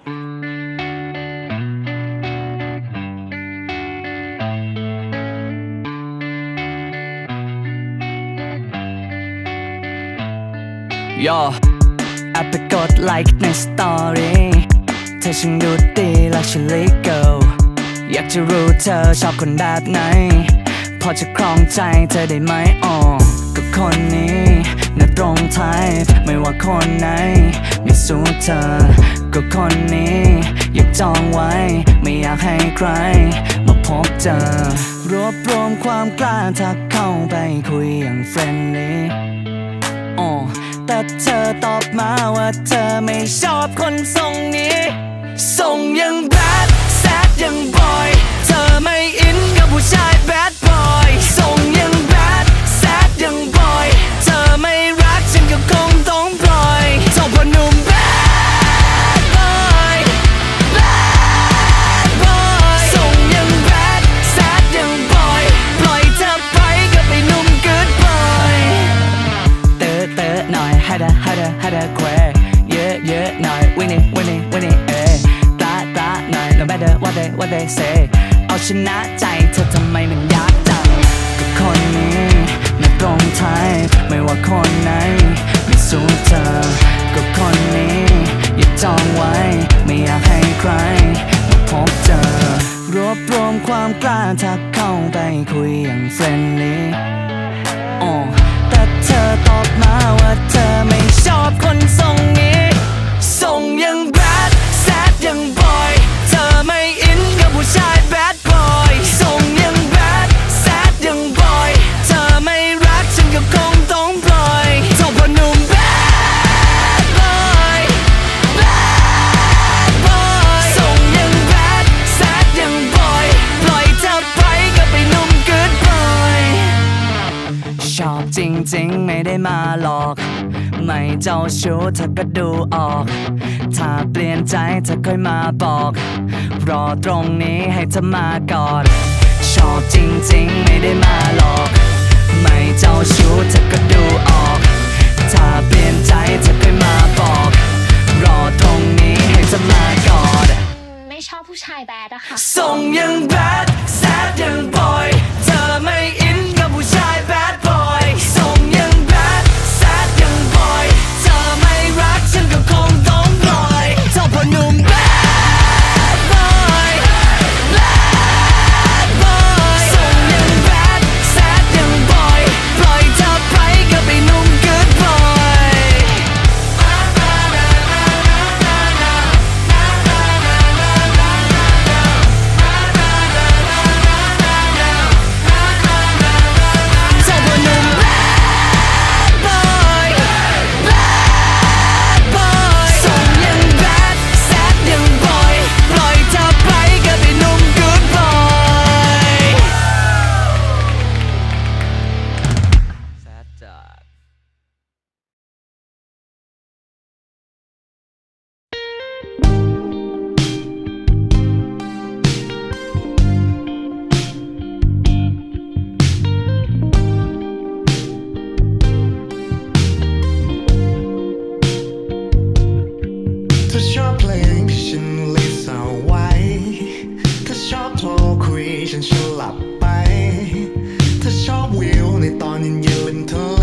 ย่อแอปไปกดไลค์ในสตอรี่เธอช่างดูดีและฉันลิเกิลอยากจะรู้เธอชอบคนแบบไหน พอจะครองใจเธอได้ไหมอ๋อก็คนนี้น่าตรงไทย ไม่ว่าคนไหน ไม่สู้เธอ ก็คนนี้ อยากจองไว้ ไม่อยากให้ใคร มาพบเจอ รวบรวมความกล้าทักเข้าไปคุยอย่างเฟรนลี่อ๋อแต่เธอตอบมาว่าเธอไม่ชอบคนทรงนี้ ทรงยังแบดแซดยังบอย เธอไม่อินกับผู้ชายแบดบอยทรงยังแบดแซดยังบอย เธอไม่รักฉันก็คงต้องปล่อยเจ้าพ่อหนุ่ ชนะใจเธอทำไมมันยากจังก็คนนี้ไม่ตรงไทยไม่ว่าคนไหนไม่สู้เธอก็คนนี้ อย่าจองไว้ ไม่อยากให้ใครมาพบเจอ รวบรวมความกล้าทักเข้าไปคุยอย่างเฟรนลี่ เจ้าชู้เธอก็ดูออก ถ้าเปลี่ยนใจเธอค่อยมาบอก รอตรงนี้ให้เธอมาก่อนชอบจริงๆ ไม่ได้มาหลอก ไม่เจ้าชู้เธอก็ดูออก ถ้าเปลี่ยนใจเธอค่อยมาบอก รอตรงนี้ให้เธอมาก่อนไม่ชอบผู้ชายแบดอะค่ะทรงยังแบดแซดยังบอย เธอไม่ ชอบวิวในตอนเย็นๆริมทะเธอ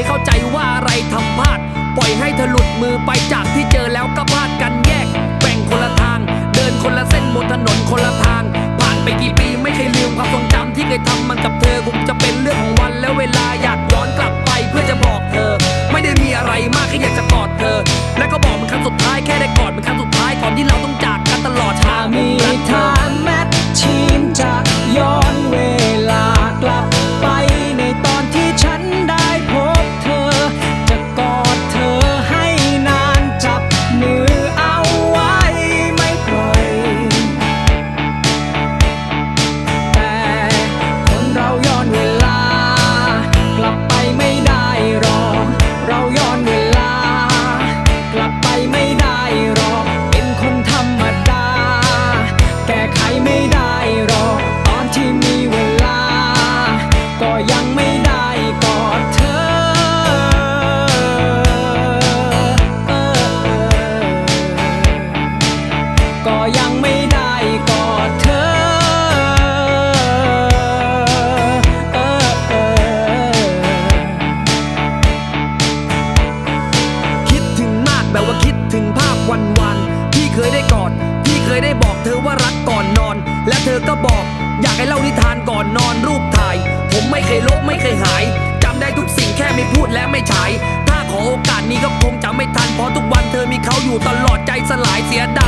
ยเข้าใจว่าอะไรทำพลาด ปล่อยให้เธอหลุดมือไปจากที่เจอแล้วก็ พรทุกวันเธอมีเขาอยู่ตลอดใจสลายเสียด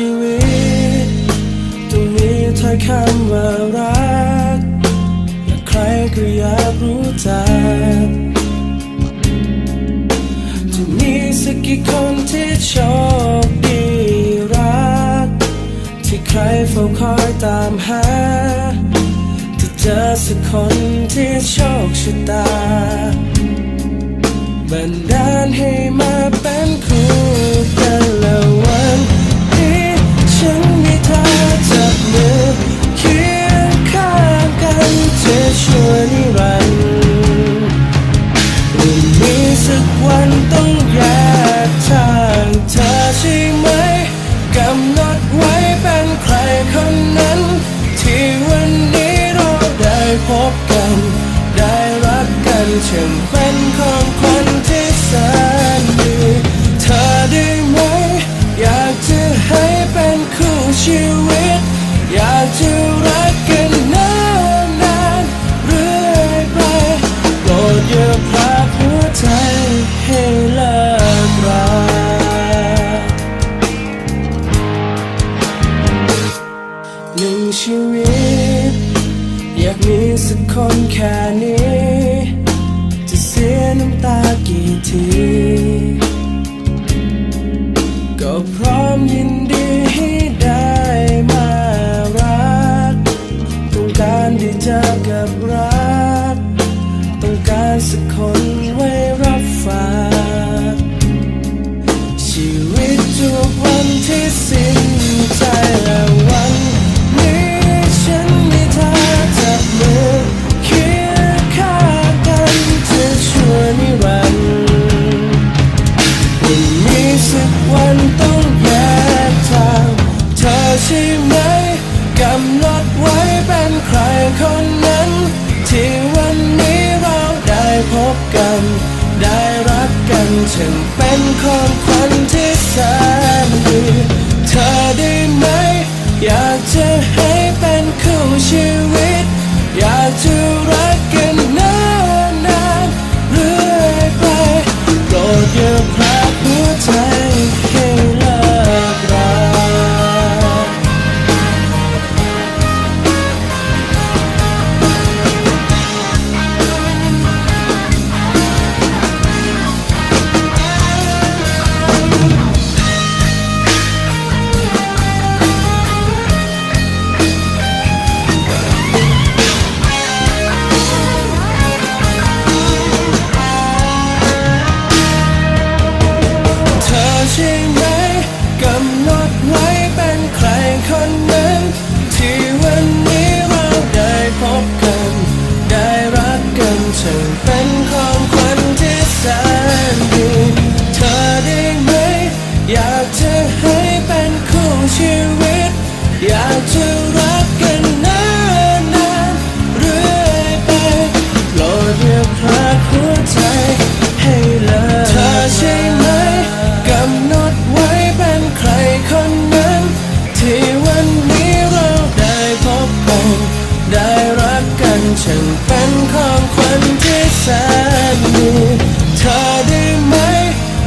ชีวิต ตรงนี้ถ้าคำว่ารักและใครก็อยากรู้จักจะมีสักกี่คนที่โชคดีรัก ที่ใครเฝ้าคอยตามหาจะเจอสักคนที่โชคชะตาบันดาลให้มาเป็นคู่กัน ฉันมีเธอจับมือเคียงข้างกันเธอชวยนิรันดร์มีสักวันต้องแยกทางเธอใช่ไหมกำหนดไว้เป็นใครคนนั้น ที่วันนี้เราได้พบกัน ได้รักกันใช่ไหม 因。 ถึงเป็นของขวัญที่แสนดีเธอได้ไหม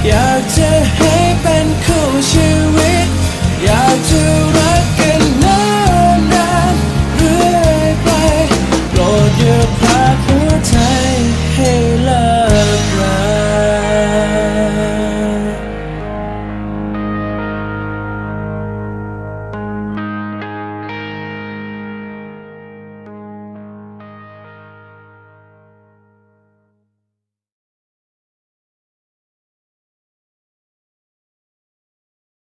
อยากจะ